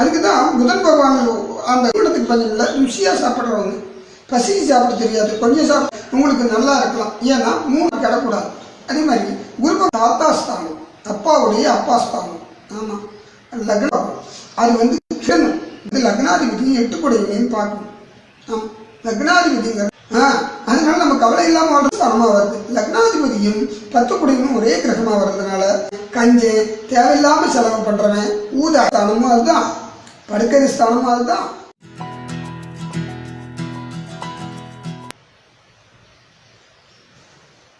அதுக்கு தான் புதன் பகவான் அந்த இடத்துக்கு பஞ்சமில்ல ருசியாக சாப்பிட்றவங்க. பசி சாப்பிட தெரியாது. கொஞ்சம் சாப்பிட உங்களுக்கு நல்லா இருக்கலாம். ஏன்னா மூணு கிடக்கூடாது. அதே மாதிரி குரு பகவான் தாத்தா ஸ்தானம் அப்பாவுடைய அப்பா ஸ்தானம் ஆமாம் லக்னம். அது வந்து கிரணும். இது லக்னாதிபதி எட்டு குடையினையும் பார்க்கணும். ஆமாம் லக்னாதிபதிங்க ஆ அதனால நம்ம கவலை இல்லாமல் வாழ்றது ஸ்தானமாக வருது. லக்னாதிபதியும் பத்து குடையும் ஒரே கிரகமாக வர்றதுனால கஞ்சு தேவையில்லாமல் செலவு பண்ணுறவன் ஊதாத்தானமும் அதுதான். படுக்கை ஸ்தானம் அதுதான்.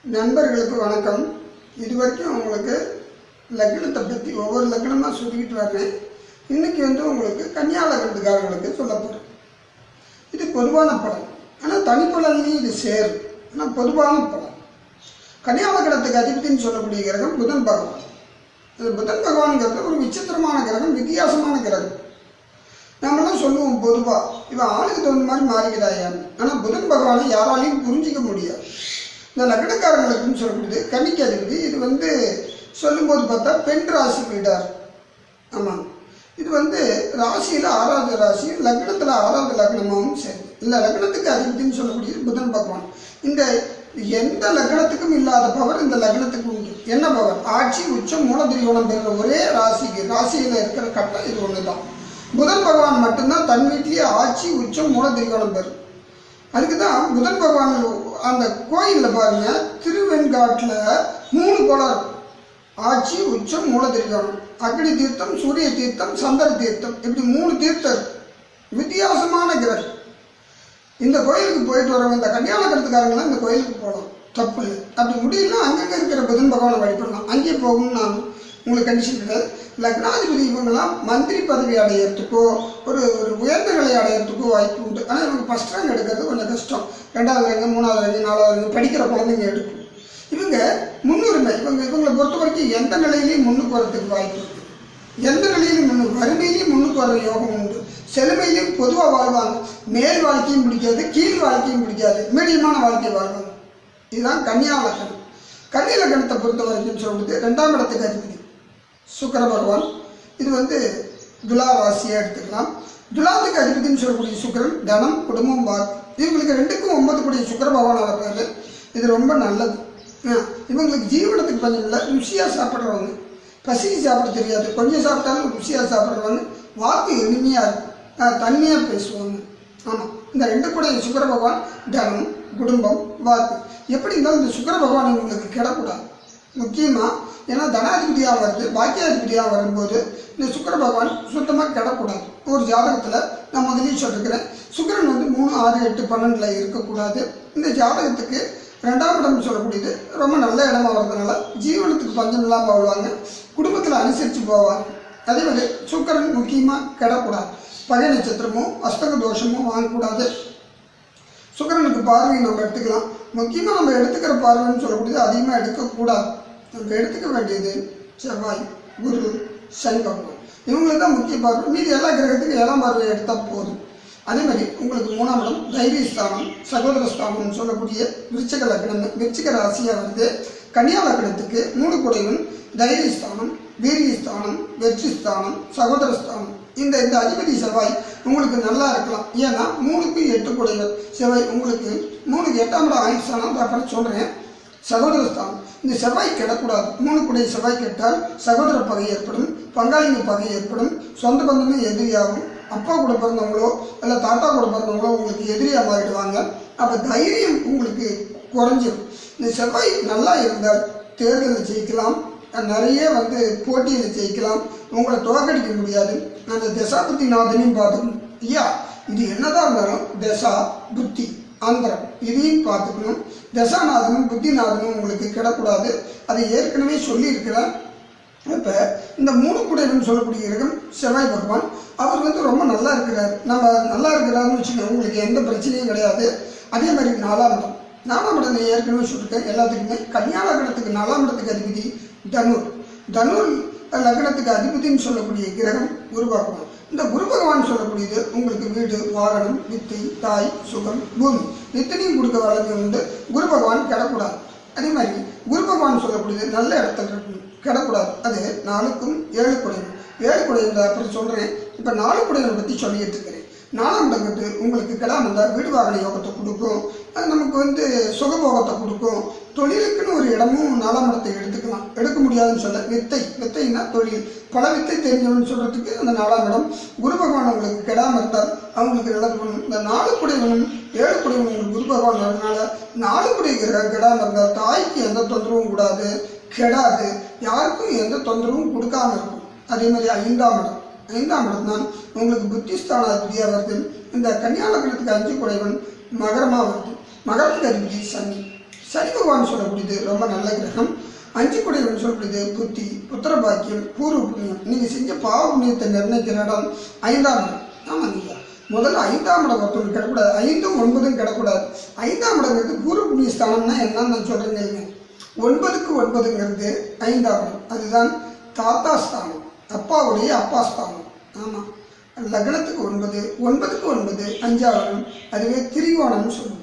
நண்பர்களுக்கு வணக்கம். இது வரைக்கும் உங்களுக்கு லக்னத்தை பற்றி ஒவ்வொரு லக்னமாக சொல்லிக்கிட்டு வர்றேன். இன்னைக்கு வந்து உங்களுக்கு கன்னியா லக்னத்துக்காரர்களுக்கு சொல்ல போகிறேன் இது பொதுவான படம் ஆனால் தனிப்பலன்லையும் இது சேரும். ஆனால் பொதுவான படம் கன்னியா லக்னத்துக்கு அதிபதினு சொல்லக்கூடிய கிரகம் புதன் பகவான். இது புதன் பகவான்கிறது ஒரு விசித்திரமான கிரகம் வித்தியாசமான கிரகம். நம்மளாம் சொல்லுவோம் பொதுவாக இவன் ஆளுக்கு தகுந்த மாதிரி மாறிக்கிறாயான்னு ஆனால் புதன் பகவானை யாராலையும் புரிஞ்சிக்க முடியாது. இந்த லக்னக்காரங்களுக்குன்னு சொல்லக்கூடியது கன்னிக்கு அதிபதி இது வந்து சொல்லும்போது பார்த்தா பெண் ராசி வீடார் ஆமாம் இது வந்து ராசியில் ஆறாவது ராசி லக்னத்தில் ஆறாவது லக்னமாகவும் சரி. இல்லை லக்னத்துக்கு அதிபதினு சொல்லக்கூடியது புதன் பகவான். இந்த எந்த லக்னத்துக்கும் இல்லாத பவர் இந்த லக்னத்துக்கு உண்டு. என்ன பவர்? ஆட்சி உச்சம் மூலதிரியோணம் பெறுற ஒரே ராசிக்கு ராசியில் இருக்கிற கட்டம் இது ஒன்று தான் புதன் பகவான் மட்டும்தான் தன் வீட்டிலேயே ஆட்சி உச்சம் மூல திரிகோணம் பெறும் அதுக்கு தான் புதன் பகவான் அந்த கோயிலில் பாருங்க திருவெண்காட்டில் மூணு குளம் ஆட்சி உச்சம் மூல திரிகோணம். அக்னி தீர்த்தம் சூரிய தீர்த்தம் சந்திர தீர்த்தம் இப்படி மூணு தீர்த்தம் வித்தியாசமான கிரகம். இந்த கோயிலுக்கு போயிட்டு வரவங்க இந்த கல்யாணக்கிறதுக்காரங்களாம் இந்த கோயிலுக்கு போகலாம். தப்பு இல்லை. அப்படி முடியல அங்கங்கே இருக்கிற புதன் பகவானை வழிபடலாம். அங்கேயே போகணும்னு நான் உங்களுக்கு கண்டிஷன் கிடையாது லக்னாதிபதி இவங்கெல்லாம் மந்திரி பதவி அடையிறதுக்கோ ஒரு ஒரு உயர்ந்த நிலை அடையிறதுக்கோ வாய்ப்பு உண்டு. ஆனால் இவங்க ஃபஸ்ட் ரேங்க் எடுக்கிறது கொஞ்சம் கஷ்டம். ரெண்டாவது ரேங்க் மூணாவது ரேங்க் நாலாவது ரேங்க் படிக்கிற குழந்தைங்க எடுக்கும். இவங்க முன்னுரிமை இவங்க இவங்களை பொறுத்த வரைக்கும் எந்த நிலையிலையும் முன்னுக்கு வரதுக்கு வாய்ப்பு இருக்குது எந்த நிலையிலும் முன்னுக்கு வறுமையிலையும் முன்னுக்கு வர யோகம் உண்டு. செழுமையிலையும் பொதுவாக வாழ்வாங்க. மேல் வாழ்க்கையும் பிடிக்காது கீழ் வாழ்க்கையும் பிடிக்காது. மீடியமான வாழ்க்கை வாழ்வாங்க. இதுதான் கன்னியா லக்கணம். கன்னியா பொறுத்த வரைக்கும் சொல்றது ரெண்டாம் இடத்துக்கு அதிபதி. சுக்கர பகவான். இது வந்து துலா ராசியாக எடுத்துக்கலாம். துலாத்துக்கு அதிபதினு சொல்லக்கூடிய சுக்கரன் தனம் குடும்பம் வாக்கு இவங்களுக்கு ரெண்டுக்கும் ஒன்பது கூடிய சுக்கர பகவான் இருக்காரு இது ரொம்ப நல்லது. இவங்களுக்கு ஜீவனத்துக்கு பஞ்சம் இல்லை. ருசியாக சாப்பிட்றவங்க. பசிக்கு சாப்பிட தெரியாது. கொஞ்சம் சாப்பிட்டாலும் ருசியாக சாப்பிட்றவங்க. வாக்கு எளிமையாக இருக்கும். தண்ணியாக பேசுவாங்க. ஆமாம் இந்த ரெண்டு கூட சுக்கர பகவான் தனம் குடும்பம் வாக்கு எப்படி இருந்தாலும் இந்த சுக்கர பகவான் இவங்களுக்கு கிடக்கூடாது. முக்கியமாக ஏன்னா தனாதிபதியாக வருது பாக்கியாதிபதியாக வரும்போது இந்த சுக்கர பகவான் சுத்தமாக கிடக்கூடாது. ஒரு ஜாதகத்தில் நான் முதலில் சொல்லிருக்கிறேன். சுக்கரன் வந்து மூணு ஆறு எட்டு பன்னெண்டில் இருக்கக்கூடாது. இந்த ஜாதகத்துக்கு ரெண்டாம் இடம் சொல்லக்கூடியது. ரொம்ப நல்ல இடமா வர்றதுனால ஜீவனத்துக்கு பஞ்சம் இல்லாமல் வாழ்வாங்க. குடும்பத்தில் அனுசரித்து போவாங்க. அதே மாதிரி சுக்கரன் முக்கியமாக கிடக்கூடாது. பகை நட்சத்திரமும் அஸ்தக தோஷமும் வாங்கக்கூடாது. சுக்கரனுக்கு பார்வை நம்ம எடுத்துக்கலாம். முக்கியமாக நம்ம எடுத்துக்கிற பார்வைன்னு சொல்லக்கூடியது அதிகமாக எடுக்கக்கூடாது. இவங்க எடுத்துக்க வேண்டியது செவ்வாய் குரு சனி பகவான் இவங்களுக்கு தான் முக்கிய பார்வை. மீதி எல்லா கிரகத்துக்கும் ஏழாம் பார்வையை எடுத்தால் போதும். அதே மாதிரி உங்களுக்கு மூணாம் இடம் தைரிய ஸ்தானம் சகோதர ஸ்தானம்னு சொல்லக்கூடிய விருச்சக லக்னம் விருச்சிக ராசியாக வருது. கன்னியா லக்னத்துக்கு மூணு குடைவன் தைரிய ஸ்தானம் வீரிய ஸ்தானம் வெற்றி ஸ்தானம் சகோதர ஸ்தானம். இந்த இந்த அதிபதி செவ்வாய் உங்களுக்கு நல்லா இருக்கலாம். ஏன்னா மூணுக்கு எட்டு குடைகள். செவ்வாய் உங்களுக்கு மூணுக்கு எட்டாம் இடம் ஆயுள் ஸ்தானம் சொல்கிறேன் சகோதரஸ்தானம். இந்த செவ்வாய் கெடக்கூடாது. மூணு குடை செவ்வாய் கெட்டால் சகோதர பகை ஏற்படும் பங்காளிங்க பகை ஏற்படும் சொந்த பந்தமே எதிரியாகும். அப்பா கூட பிறந்தவங்களோ இல்லை தாத்தா கூட பிறந்தவங்களோ உங்களுக்கு எதிரியாக மாறிடுவாங்க. அப்போ தைரியம் உங்களுக்கு குறைஞ்சிடும் இந்த செவ்வாய் நல்லா இருந்தால் தேர்தலில் ஜெயிக்கலாம். நிறைய வந்து போட்டியில் ஜெயிக்கலாம். உங்களை தோற்கடிக்க முடியாது. அந்த தசாபுத்தி நாதனையும் பார்த்துக்கணும். ஐயா இது என்னதான் இருந்தாலும் தசா புத்தி. அந்தரம் இதையும் பார்த்துக்கணும். தசாநாதனும் புத்திநாதனும் உங்களுக்கு கிடக்கூடாது. அதை ஏற்கனவே சொல்லியிருக்கிறேன் இப்போ இந்த மூணு குடைவன் சொல்லக்கூடிய கிரகம் செவ்வாய் பகவான். அவர் வந்து ரொம்ப நல்லா இருக்கிறார். நம்ம நல்லா இருக்கிறாருன்னு வச்சுக்கோங்க. உங்களுக்கு எந்த பிரச்சனையும் கிடையாது. அதே மாதிரி நாலாம் இடம். நாலாம் இடம் ஏற்கனவே சொல்லியிருக்கேன் எல்லாத்துக்குமே. கல்யாண லக்னத்துக்கு நாலாம் இடத்துக்கு அதிபதி தனுர். தனுர் லக்னத்துக்கு அதிபதினு சொல்லக்கூடிய கிரகம் குரு இந்த குரு பகவான் சொல்லக்கூடியது உங்களுக்கு வீடு வாகனம் வித்தை தாய் சுகம் பூமி. இத்தனையும் கொடுக்க வளர்ந்து வந்து குரு பகவான் கிடக்கூடாது. அதே மாதிரி குரு பகவான் சொல்லக்கூடியது நல்ல இடத்துல இருக்கணும். கிடக்கூடாது. அது நாலுக்கும் ஏழு குடையும் ஏழு குடையும் அப்புறம் சொல்கிறேன் இப்போ நாலு குடைகளை பற்றி சொல்லிட்டு இருக்கிறேன். நாலாம் இடங்கிறது உங்களுக்கு கிடாம இருந்தால் வீடு வாகன யோகத்தை கொடுக்கும் அது நமக்கு வந்து சுகபோகத்தை கொடுக்கும். தொழிலுக்குன்னு ஒரு இடமும் நாலாம் இடத்தை எடுத்துக்கலாம். எடுக்க முடியாதுன்னு சொல்ல. வித்தை. வித்தைன்னா தொழில். பல வித்தை தெரிஞ்சவன்னு சொல்றதுக்கு அந்த நாலாம் இடம் குரு பகவான் உங்களுக்கு கெடாமல் இருந்தால் அவங்களுக்கு நல்லது பண்ணும். இந்த நாலு குடைவனும் ஏழு குடைவனும் குரு பகவான் வரதுனால நாலு குடை கெடாமல் இருந்தால் தாய்க்கு எந்த தொந்தரவும் கூடாது. கெடாது. யாருக்கும் எந்த தொந்தரவும் கொடுக்காம இருக்கும். அதே மாதிரி ஐந்தாம் இடம். ஐந்தாம் இடம் தான் உங்களுக்கு புத்திஸ்தானாதிபதியாக வருது இந்த கன்னியாலகணத்துக்கு அஞ்சு குறைவன் மகரமாக வருது மகரத்துக்கு அதிபதி சனி. சனி பகவான் சொல்லக்கூடியது ரொம்ப நல்ல கிரகம். அஞ்சு குடைகள் சொல்லக்கூடியது புத்தி புத்திர பாக்கியம் பூர்வ புண்ணியம். நீங்கள் செஞ்ச பாவ புண்ணியத்தை நிர்ணயிக்கிற இடம் ஐந்தாம் இடம். ஆமாம் ஐயா. முதல்ல ஐந்தாம் இடம் ஒருத்தவங்க கிடக்கூடாது. ஐந்தும் ஒன்பதும் கிடக்கூடாது. ஐந்தாம் இடங்கிறது பூர்வ புண்ணிய ஸ்தானம்னா என்னன்னு நான் சொல்கிறேன் ஒன்பதுக்கு ஒன்பதுங்கிறது ஐந்தாம் இடம். அதுதான் தாத்தா ஸ்தானம். அப்பாவுடைய அப்பா ஸ்தானம். ஆமாம் லக்னத்துக்கு ஒன்பது ஒன்பதுக்கு ஒன்பது அஞ்சாவரம் அதுவே திரிகோணம்னு சொல்லுவோம்.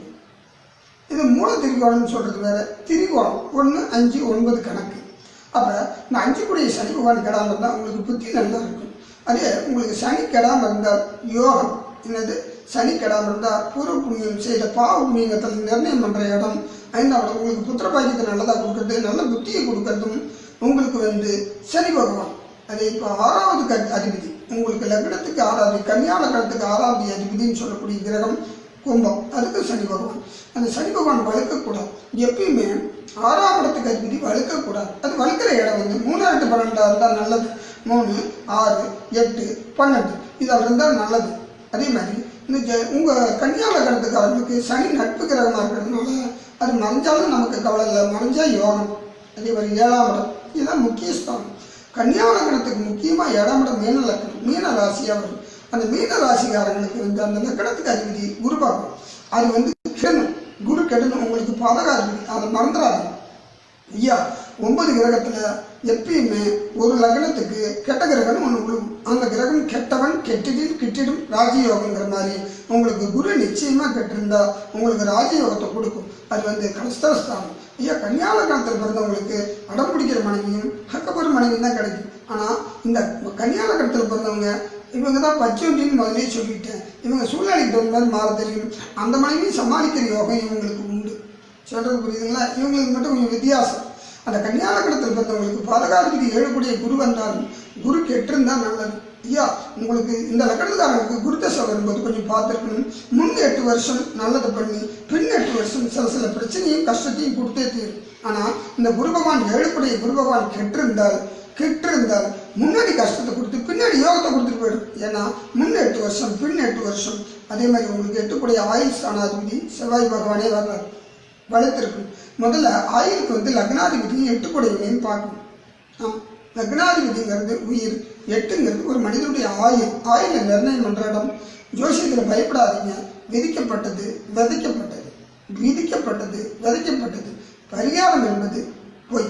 இது மூல திரிகோணம்னு சொல்கிறது வேற. திரிகோணம் ஒன்று அஞ்சு ஒன்பது கணக்கு. அப்போ இந்த அஞ்சு கூடிய சனி பகவான் கெடாமல் இருந்தால் உங்களுக்கு புத்தி நல்லா இருக்கும். அதே உங்களுக்கு சனி கெடாமல் இருந்தால் யோகம். என்னது? சனி கெடாமல் இருந்தால் பூர்வ புண்ணியம் செய்த பாவ புண்ணியத்தில் நிர்ணயம் பண்ணுற இடம். ஐந்தாவது உங்களுக்கு புத்திர பாக்கியத்தை நல்லதாக கொடுக்கறது நல்ல புத்தியை கொடுக்கறதும் உங்களுக்கு வந்து சனி பகவான். அது இப்போ ஆறாவது க அதிபதி. உங்களுக்கு லக்னத்துக்கு ஆறாவது கன்னியா லக்னத்துக்கு ஆறாவது அதிபதினு சொல்லக்கூடிய கிரகம் கும்பம். அதுக்கு சனி பகவான். அந்த சனி பகவான் வழுக்கக்கூடாது எப்பயுமே ஆறாம் இடத்துக்கு அதிபதி வழுக்கக்கூடாது அது வழுக்கிற இடம் வந்து மூணாயிரத்து பன்னெண்டாக இருந்தால் நல்லது. மூணு ஆறு எட்டு பன்னெண்டு. இதில் இருந்தால் நல்லது. அதே மாதிரி இந்த ஜ உங்கள் கன்னியா அளவுக்கு சனி நட்பு கிரகமாக இருக்கிறதுனால அது மறைஞ்சாலும் நமக்கு கவலை இல்லை. மறைஞ்சால் யோகம். அதே மாதிரி ஏழாம் இடம். இதுதான் முக்கிய ஸ்தானம் கன்னியாலக்கணத்துக்கு முக்கியமாக ஏழாம் இடம் மீன லக்னம் மீன ராசியாக வரும் அந்த மீன ராசிக்காரங்களுக்கு வந்து அந்த லக்னத்துக்கு அதிபதி குரு பார்க்கணும். அது வந்து கெடணும் குரு கெடணும் உங்களுக்கு பாதகாதிபதி அதை மறந்துடாது ஐயா ஒன்பது கிரகத்தில் எப்பயுமே ஒரு லக்னத்துக்கு கெட்ட கிரகம்னு ஒன்று விழுகும் அந்த கிரகம் கெட்டவன் கெட்டிடும் கிட்டிடும் ராஜயோகங்கிற மாதிரி உங்களுக்கு குரு நிச்சயமாக கெட்டிருந்தா உங்களுக்கு ராஜயோகத்தை கொடுக்கும். அது வந்து கலஸ்தரஸ்தானம். ஐயா கன்னியால காலத்தில் பிறந்தவங்களுக்கு அடம் பிடிக்கிற மனைவியும் ஹக்கப்படுற மனைவியும் தான் கிடைக்கும். ஆனால் இந்த கன்னியால காலத்தில் பிறந்தவங்க இவங்க தான் பச்சோண்டின்னு முதலே சொல்லிட்டேன். இவங்க சூழ்நிலைக்கு தகுந்த மாதிரி மாற தெரியும். அந்த மனைவியும் சமாளிக்கிற யோகம் இவங்களுக்கு உண்டு. சொல்கிறது புரியுதுங்களா? இவங்களுக்கு மட்டும் கொஞ்சம் வித்தியாசம். அந்த கன்னியாலக்கணத்தில் பிறந்தவங்களுக்கு பாதகாதிபதி ஏழுக்கூடிய குரு வந்தாலும் குரு கெட்டிருந்தால் நல்லது. ஐயா உங்களுக்கு இந்த லக்கணத்துக்காரங்களுக்கு குருதசை வரும்போது கொஞ்சம் பார்த்துருக்கணும். முன் எட்டு வருஷம் நல்லது பண்ணி பின் எட்டு வருஷம் சில சில பிரச்சனையும் கஷ்டத்தையும் கொடுத்தே தீரும். ஆனால் இந்த குரு பகவான் ஏழுக்குடைய குரு பகவான் கெட்டிருந்தால் கெட்டிருந்தால் முன்னாடி கஷ்டத்தை கொடுத்து பின்னாடி யோகத்தை கொடுத்துட்டு போயிடும். ஏன்னா முன் எட்டு வருஷம் பின் எட்டு வருஷம். அதே மாதிரி உங்களுக்கு எட்டுக்கூடிய ஆயுள் ஸ்தானாதிபதி செவ்வாய் பகவானே வர்றார். வளர்த்துருக்கும். முதல்ல ஆயுளுக்கு வந்து லக்னாதிபதியும் எட்டுக்குடையவனையும் பார்க்கணும். ஆமாம் லக்னாதிபதிங்கிறது உயிர் எட்டுங்கிறது ஒரு மனிதனுடைய ஆயுள். ஆயுளை நிர்ணயம் பண்ணுற இடம். ஜோசியத்தில் பயப்படாதீங்க. விதிக்கப்பட்டது விதைக்கப்பட்டது. விதிக்கப்பட்டது விதைக்கப்பட்டது. பரிகாரம் என்பது பொய்.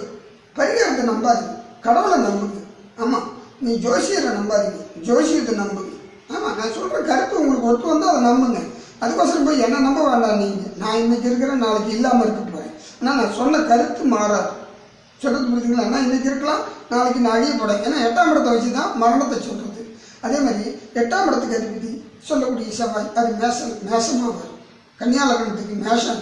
பரிகாரத்தை நம்பாதீங்க. கடவுளை நம்புங்க. ஆமாம் நீ ஜோசியரை நம்பாதீங்க. ஜோசியத்தை நம்புங்க. ஆமாம் நான் சொல்கிற கருத்து உங்களுக்கு ஒத்து வந்தால் அதை நம்புங்க. அதுக்கோசரம் போய் என்ன நம்ப வேண்டாம் நீங்கள் நான் இன்னைக்கு இருக்கிறேன் நாளைக்கு இல்லாமல் இருக்க போகிறேன் ஆனால் நான் சொன்ன கருத்து மாறாது. சொல்கிறது புரியுதுங்களா நான் இன்னைக்கு இருக்கலாம் நாளைக்கு நான் அழிய போகிறேன் ஏன்னா எட்டாம் இடத்தை வச்சு தான் மரணத்தை சொல்கிறது அதே மாதிரி எட்டாம் இடத்துக்கு அதிபதி சொல்லக்கூடிய செவ்வாய் அது மேசம் மேசமாக வரும். கன்னியாலகணத்துக்கு மேஷம்.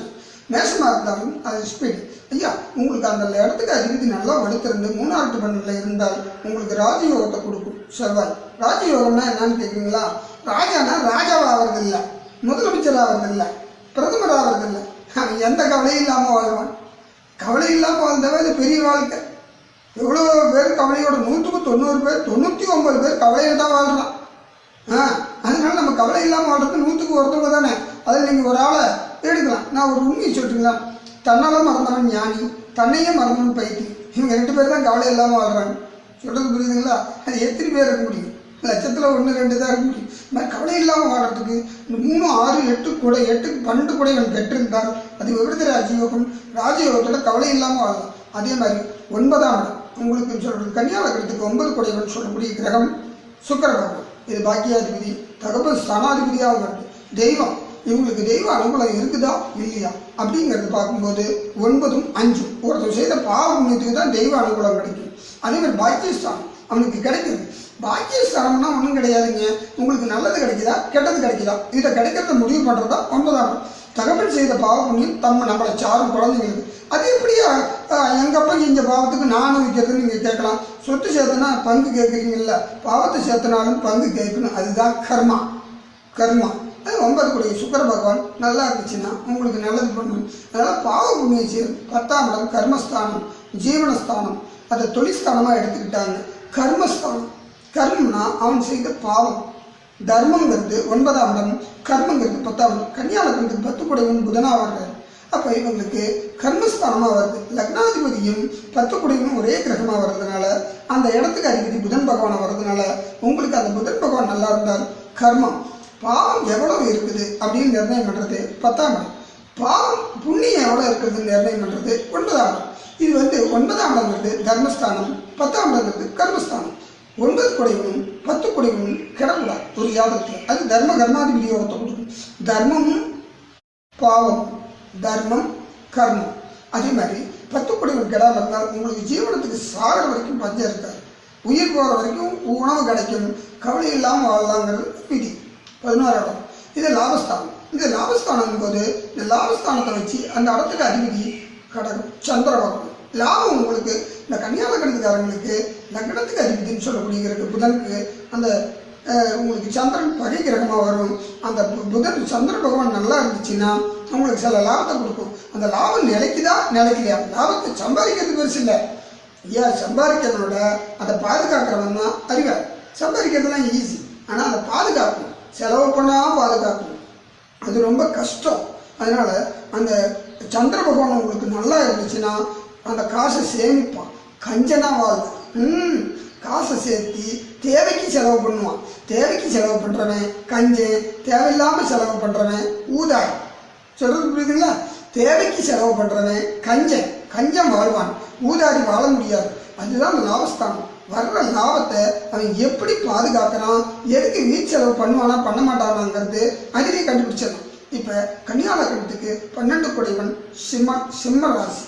மேஷமாக இருந்தாலும் அது ஸ்பீடு ஐயா உங்களுக்கு அந்த இடத்துக்கு அதிபதி நல்லா வலுத்திருந்து மூணாவது பண்ணில் இருந்தால் உங்களுக்கு ராஜயோகத்தை கொடுக்கும் செவ்வாய். ராஜயோகம்னா என்னன்னு கேட்குறீங்களா ராஜானா ராஜாவாக ஆகிறது இல்லை முதலமைச்சர் ஆகிறது இல்லை பிரதமர் ஆகிறது இல்லை எந்த கவலையும் இல்லாமல் வாழ்வான். கவலை இல்லாமல் வாழ்ந்தவன் அது பெரிய வாழ்க்கை. எவ்வளோ பேர் கவலையோட நூற்றுக்கு தொண்ணூறு பேர் தொண்ணூற்றி ஒம்பது பேர் கவலையில் தான் வாழ்கிறான் ஆ அதனால நம்ம கவலை இல்லாமல் வாழ்றது நூற்றுக்கு ஒருத்தவங்க தானே. அதில் நீங்கள் ஒரு ஆளை எடுக்கலாம் நான் ஒரு உண்மையை சொல்லிட்டுங்களா தன்னால மறந்தவன் ஞானி தன்னையே மறந்தவன் பைத்தி. இவங்க ரெண்டு பேர் தான் கவலை இல்லாமல் வாழ்கிறாங்க சொல்கிறது புரியுதுங்களா? அது எத்தனை பேர் இருக்க முடியும் லட்சத்தில் ஒன்று ரெண்டு தான் இருக்க. முடியும் இந்த மாதிரி கவலை இல்லாமல் வாழ்கிறதுக்கு இந்த மூணு ஆறு எட்டு கூட எட்டு பன்னெண்டு கூட இவன் பெற்றிருந்தால் அது விபத்து ராஜயோகம் ராஜயோகத்தில் கவலை இல்லாமல் வாழலாம். அதே மாதிரி ஒன்பதாம் இடம் உங்களுக்கு சொல்கிறது கன்னியாலகரத்துக்கு ஒன்பது குடைவன் சொல்லக்கூடிய கிரகம் சுக்கரகிரகம் இது பாக்கியாதிபதி தகவல் ஸ்தானாதிபதியாக வருது தெய்வம் இவங்களுக்கு தெய்வ அனுகூலம் இருக்குதா இல்லையா? அப்படிங்கிறது பார்க்கும்போது ஒன்பதும் அஞ்சும். ஒருத்தர் செய்த பாவ புண்ணியத்துக்கு தான் தெய்வ அனுகூலம் கிடைக்கும். அதே மாதிரி பாக்கியஸ்தான் அவனுக்கு கிடைக்குது. பாக்கியஸ்தானம்னா ஒன்றும் கிடையாதுங்க. உங்களுக்கு நல்லது கிடைக்குதா? கெட்டது கிடைக்குதா? இதை கிடைக்கிறத முடிவு பண்ணுறதா ஒன்பதாம் தகவல் செய்த பாவப்புண்ணியம் தம் தம்ம நம்மளை சாரும் குழந்தைங்களுக்கு அது எப்படியா? எங்கள் அப்பா செஞ்ச பாவத்துக்கு நானும் வைக்கிறதுன்னு நீங்கள் கேட்கலாம். சொத்து சேர்த்தனா பங்கு கேட்குறீங்கல்ல பாவத்தை சேர்த்தனாலும் பங்கு கேட்கணும். அதுதான் கர்மா. கர்மா. அது ஒன்பது கூடிய சுக்கர பகவான் நல்லா இருந்துச்சுன்னா உங்களுக்கு நல்லது பண்ணணும் அதனால் பாவ புண்ணிய சேரும் பத்தாம் இடம் கர்மஸ்தானம் ஜீவனஸ்தானம். அதை தொழிற்ஸ்தானமாக எடுத்துக்கிட்டாங்க. கர்மஸ்தானம். கர்மம்னா அவன் செய்த பாவம். தர்மங்கிறது ஒன்பதாம் இடம் கர்மங்கிறது பத்தாம் கன்னியாளர்களுக்கு கன்னியாலக்கணத்துக்கு பத்து குடையும் புதனா வர்றாரு. அப்போ இவங்களுக்கு கர்மஸ்தானமாக வருது. லக்னாதிபதியும் பத்து குடைவனும் ஒரே கிரகமாக வர்றதுனால அந்த இடத்துக்கு அதிபதி புதன் பகவானாக வர்றதுனால உங்களுக்கு அந்த புதன் பகவான் நல்லா இருந்தால் கர்மம். பாவம் எவ்வளவு இருக்குது அப்படின்னு நிர்ணயம் பண்ணுறது பத்தாம் இடம். பாவம் புண்ணியம் எவ்வளோ இருக்கிறதுன்னு நிர்ணயம் பண்ணுறது ஒன்பதாம் இடம். இது வந்து ஒன்பதாம் இடங்கிறது தர்மஸ்தானம் பத்தாம் இடங்கிறது கர்மஸ்தானம். ஒன்பது கொடைகளும் பத்து கொடைகளும் கிடக்கூடாது ஒரு ஜாதகத்தில் அது தர்ம கர்மாதிபதி யோகத்தை கொடுக்கும். தர்மமும் பாவம். தர்மம் கர்மம். அதே மாதிரி பத்து கொடைகள் கிடா இருந்தால் உங்களுக்கு ஜீவனத்துக்கு சாகிற வரைக்கும் பஞ்சம் இருக்காது. உயிர் போகிற வரைக்கும் உணவு கிடைக்கும். கவலை இல்லாமல் வாழலாங்கிறது விதி. பதினோரு இடம். இது லாபஸ்தானம். இந்த லாபஸ்தானம் போது இந்த லாபஸ்தானத்தை வச்சு அந்த இடத்துக்கு அதிபதி கடகம். சந்திர பகவான். லாபம் உங்களுக்கு இந்த கன்னியா லக்னத்துக்காரங்களுக்கு லக்னத்துக்கு அதிபதினு சொல்லக்கூடிய புதனுக்கு அந்த உங்களுக்கு சந்திரன் பகை கிரகமாக வரும். அந்த பு- புதன் சந்திர பகவான் நல்லா இருந்துச்சுன்னா உங்களுக்கு சில லாபத்தை கொடுக்கும். அந்த லாபம் நிலைக்குதா நிலைக்கலையா? லாபத்தை சம்பாதிக்கிறது பெருசு இல்லை. ஐயா சம்பாதிக்கிறதோட அதை பாதுகாக்கிறவன் தான் அறிவார். சம்பாதிக்கிறதுலாம் ஈஸி ஆனால் அதை பாதுகாக்கும். செலவு பண்ணால் பாதுகாக்கணும் அது ரொம்ப கஷ்டம். அதனால் அந்த சந்திர பகவான் உங்களுக்கு நல்லா இருந்துச்சுன்னா அந்த காசை சேமிப்பான். கஞ்சனா வாழ்வான் ம் காசை சேர்த்தி தேவைக்கு செலவு பண்ணுவான். தேவைக்கு செலவு பண்ணுறவன் கஞ்சன் தேவையில்லாமல் செலவு பண்ணுறவன் ஊதாய் சொல்கிறது புரியுதுங்களா? தேவைக்கு செலவு பண்ணுறவன் கஞ்சன். கஞ்சம் வாழ்வான். ஊதாரி வாழ முடியாது. அதுதான் அந்த லாபஸ்தானம். வர்ற லாபத்தை அவன் எப்படி பாதுகாக்கிறான்? எதுக்கு வீட் செலவு பண்ணுவானா பண்ண மாட்டானாங்கிறது அதிலே கண்டுபிடிச்சிடலாம் இப்போ கன்னியாலக்கணத்துக்கு பன்னெண்டு குடைவன் சிம்ம சிம்ம ராசி.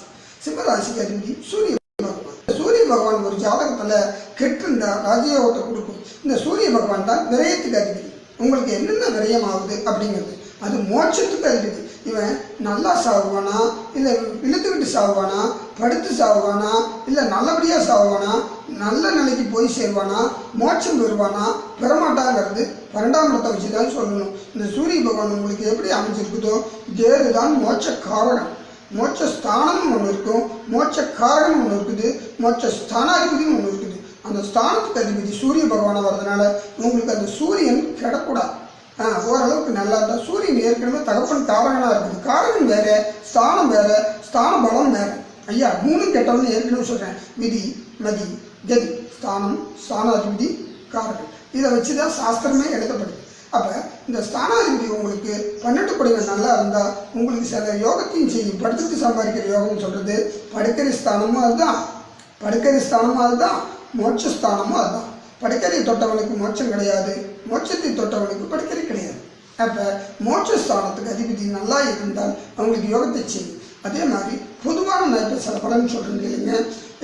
சிம்மராசிக்கு அதிபதி சூரிய பகவான். சூரிய பகவான் ஒரு ஜாதகத்தில் கெட்டிருந்தா ராஜயோகத்தை கொடுக்கும். இந்த சூரிய பகவான் தான் விரயத்துக்கு அதிபதி. உங்களுக்கு என்னென்ன விரயம் ஆகுது அப்படிங்கிறது. அது மோட்சத்துக்கு அதிபதி. இவன் நல்லா சாகுவானா? இல்லை இழுத்துக்கிட்டு சாகுவானா? படுத்து சாகுவானா? இல்லை நல்லபடியாக சாகுவானா? நல்ல நிலைக்கு போய் சேருவானா? மோட்சம் பெறுவானா? பெறமாட்டாங்கிறது பன்னெண்டாம் இடத்தை வச்சு தான் சொல்லணும். இந்த சூரிய பகவான் உங்களுக்கு எப்படி அமைஞ்சிருக்குதோ தேது தான் மோட்ச காரணம் மோட்ச ஸ்தானமும் ஒன்று இருக்கும். மோட்ச காரணம் ஒன்று இருக்குது. மோட்ச ஸ்தானாதிபதியும் ஒன்று இருக்குது. அந்த ஸ்தானத்துக்கு அதிபதி சூரிய பகவானாக வர்றதுனால உங்களுக்கு அந்த சூரியன் கிடக்கூடாது. ஆ ஓரளவுக்கு நல்லா இருந்தால் சூரியன் ஏற்கனவே தகப்பன் காரகனாக இருக்குது. காரகன் வேற ஸ்தானம் வேற ஸ்தான பலம் வேற. ஐயா மூணும் கெட்டவன் ஏற்கனவே சொல்கிறேன் விதி மதி கதி. ஸ்தானம் ஸ்தானாதிபதி காரகன். இதை வச்சு தான் சாஸ்திரமே எழுதப்படுது. அப்போ இந்த ஸ்தானாதிபதி உங்களுக்கு பன்னெண்டு குடைவன் நல்லா இருந்தால் உங்களுக்கு சில யோகத்தையும் செய்யும். படுத்துட்டு சம்பாதிக்கிற யோகம்னு சொல்கிறது படுக்கரை ஸ்தானமும் அதுதான். படுக்கரை ஸ்தானமும் அதுதான். மோட்சஸ்தானமும் அதுதான். படுக்கரை தொட்டவனுக்கு மோட்சம் கிடையாது. மோட்சத்தை தொட்டவனுக்கு படுக்கரை கிடையாது. அப்போ மோட்சஸ்தானத்துக்கு அதிபதி நல்லா இருந்தால் அவங்களுக்கு யோகத்தை செய்யும். அதே மாதிரி பொதுவான நான் இப்போ சில பலன் சொல்கிறேன் இல்லைங்க.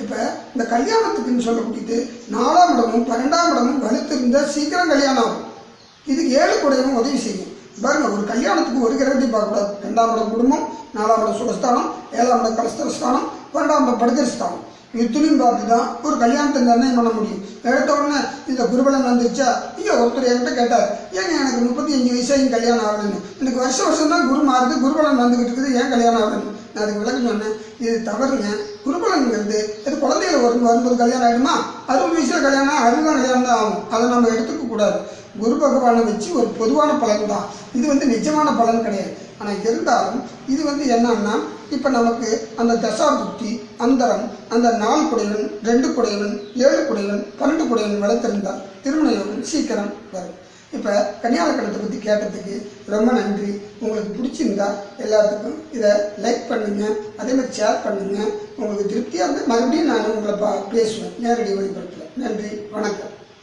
இப்போ இந்த கல்யாணத்துக்குன்னு சொல்லக்கூடியது நாலாம் இடமும் பன்னெண்டாம் இடமும் வலுத்திருந்தால் சீக்கிரம் கல்யாணம் ஆகும். இதுக்கு ஏழு கூடையும் உதவி செய்யும். பாருங்க ஒரு கல்யாணத்துக்கு ஒரு கிரகத்தை பார்க்கக்கூடாது. ரெண்டாம் இடம் குடும்பம் நாலாம் இடம் சுகஸ்தானம் ஏழாம் இடம் கலஸ்தரஸ்தானம் பன்னெண்டாம் இடம் படுக்கர் ஸ்தானம் பார்த்து தான் ஒரு கல்யாணத்தை நிர்ணயம் பண்ண முடியும். எடுத்த உடனே இந்த குருபலன் வந்துருச்சா? ஐயோ ஒருத்தர் என்கிட்ட கேட்டார் ஏங்க எனக்கு முப்பத்தி அஞ்சு வயசாயும் கல்யாணம் ஆகணும்னு எனக்கு வருஷம் வருஷம் தான் குரு மாறுது குருபலன் வந்துக்கிட்டு இருக்குது ஏன் கல்யாணம் ஆகலைன்னு? நான் அதுக்கு விளக்கம் சொன்னேன் இது தவறுங்க. குருபலன்கிறது இது குழந்தைகள் வரும் வரும்போது கல்யாணம் ஆகிடுமா அறுபது வயசில் கல்யாணம் அறுபதாம் கல்யாணம் தான் ஆகும். அதை நம்ம எடுத்துக்க கூடாது. குரு பகவானை வச்சு ஒரு பொதுவான பலன் தான் இது வந்து நிஜமான பலன் கிடையாது. ஆனால் இருந்தாலும் இது வந்து என்னன்னா இப்போ நமக்கு அந்த தசாபுக்தி அந்தரம் அந்த நாலு குடையவன் ரெண்டு குடையவன் ஏழு குடையவன் பன்னெண்டு குடையவன் வளர்த்திருந்தால் திருமண யோகம் சீக்கிரம் வரும். இப்போ கன்னியாகுமரத்தை பற்றி கேட்டதுக்கு ரொம்ப நன்றி. உங்களுக்கு பிடிச்சிருந்தா எல்லாத்துக்கும் இதை லைக் பண்ணுங்கள் அதே மாதிரி ஷேர் பண்ணுங்கள் உங்களுக்கு திருப்தியாக இருந்தால் மறுபடியும் நான் உங்களை பா பேசுவேன். நேரடி ஒளிபரப்பில் நன்றி. வணக்கம்.